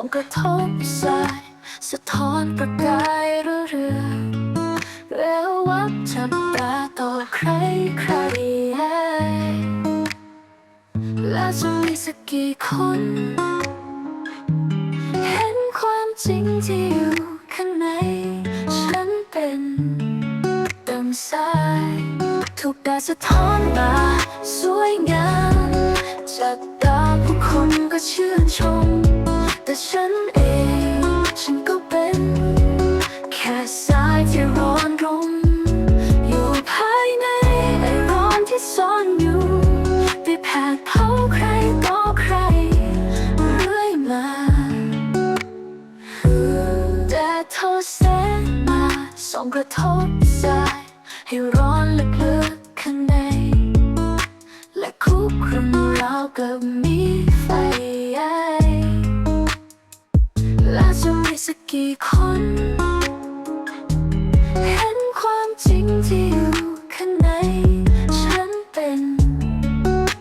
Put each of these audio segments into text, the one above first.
องกระทบสายสะท้อนประกายเรือเรือเรววับจับตาต่อใครใครและจะมีสักกี่คน เห็นความจริงที่อยู่ข้างใน ฉันเป็นดังสายถูกแดดสะท้อนมาสวยงามจากตาผู้คนก็ชื่นชม แต่ฉันเอง ฉันก็เป็น แค่สายที่ร้อนรนอยู่ภายในไอร้อนที่ซ่อนอยู่ไปแผดเผาใครต่อใคร เรื่อยมา แต่เธอแสงมาส่องกระทบสายให้ร้อนลึกๆข้างใน และคุกครุมรากับมีไฟ และจะมีสักกี่คน เห็นความจริงที่อยู่ข้างใน ฉันเป็น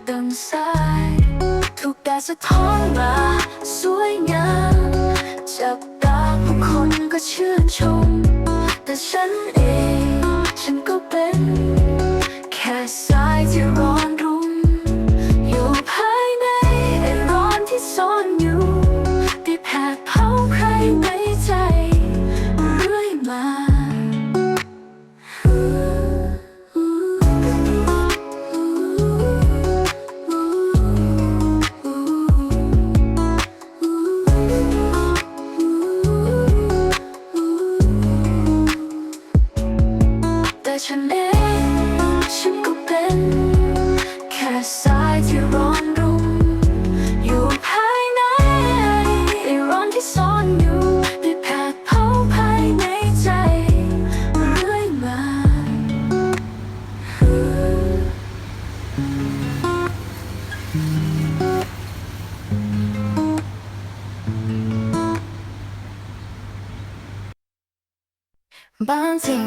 ดังสายถูกแดดสะท้อนมา สวยงามจับตาผู้คนก็ชื่นชม แต่ฉันเอง ที่ซ่อนอยู่ได้แผดเผาภายในใจเรื่อยมาบางสิ่ง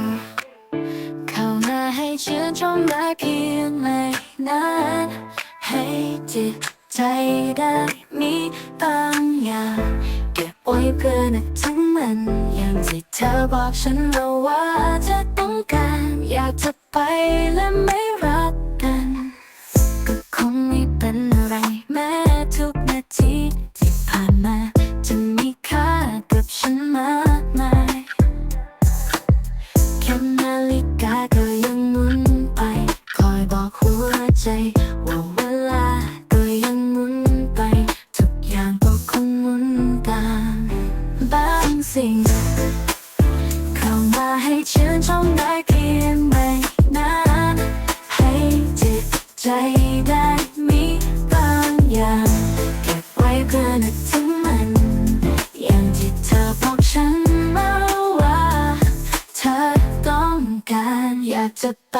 เข้ามาให้ชื่นชมได้เพียงไม่นานให้จิตใจได้มีบางอย่าง เก็บไว้เพื่อนทั้งมันอย่างที่เธอบอกฉันมาว่าเธอต้องการอยากจะไปและไม่รักกัน ก็คงไม่เป็นอะไรแม้ทุกนาทีที่ผ่านมา สิ่ง เข้ามาให้ชื่นชมได้เพียงไม่นานให้จิตใจได้มีบางอย่างเก็บไว้เพื่อนึกถึงมัน อย่างที่เธอบอกฉันมาว่า เธอต้องการอยากจะไป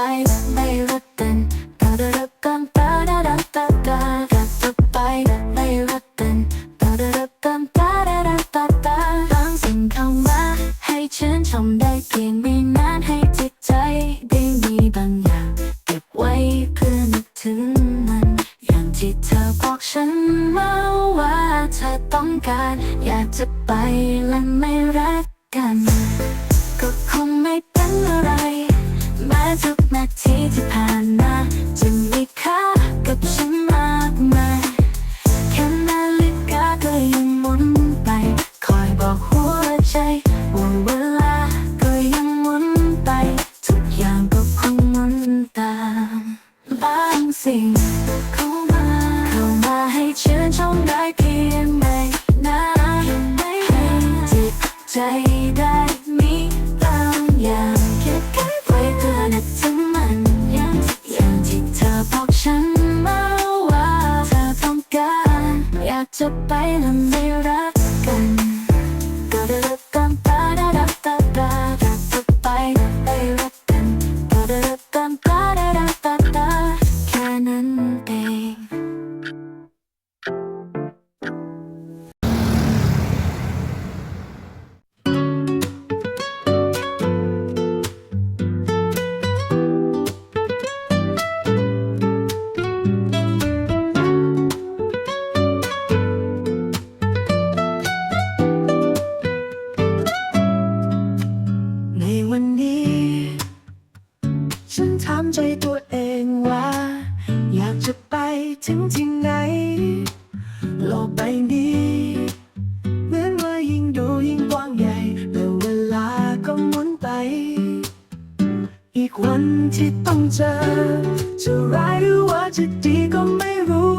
บอกฉันมาว่าเธอต้องการ อยากจะไปและไม่รักกัน took by the mirror. ถึงที่ไหนโลกใบนี้เหมือนว่ายิ่งดูยิ่งกว้างใหญ่แต่เวลาก็หมุนไป อีกวันที่ต้องเจอจะร้ายหรือว่าจะดีก็ไม่รู้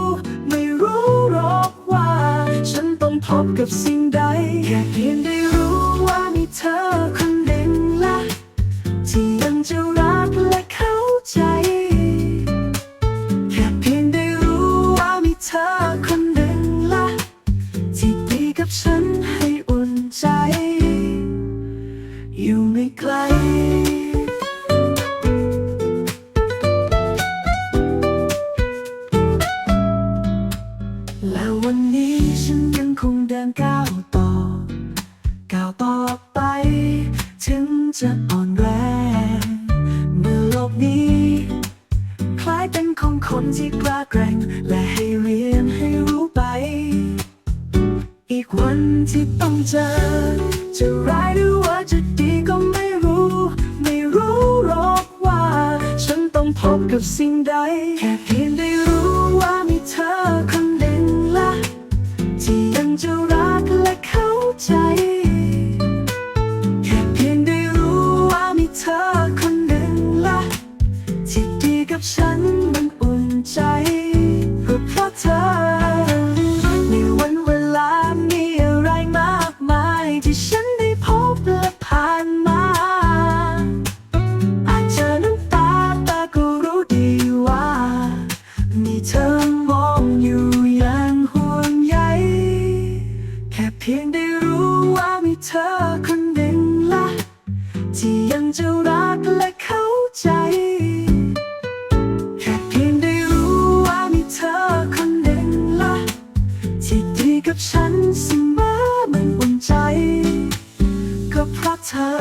ไม่รู้หรอกว่า ฉันต้องพบกับสิ่งใดแค่เพียงได้ นี้ คล้ายเป็นของคนที่กล้าแกร่ง และให้เรียนให้รู้ไป อีกวันที่ต้องเจอ จะร้ายหรือว่าจะดีก็ไม่รู้ ไม่รู้หรอกว่า ฉันต้องพบกับสิ่งใด แค่เพียงได้ ยังจะรักและเข้าใจ แค่เพียงได้รู้ว่ามีเธอคนหนึ่งละที่ดีกับฉันเสมอมันอุ่นใจ ก็เพราะเธอ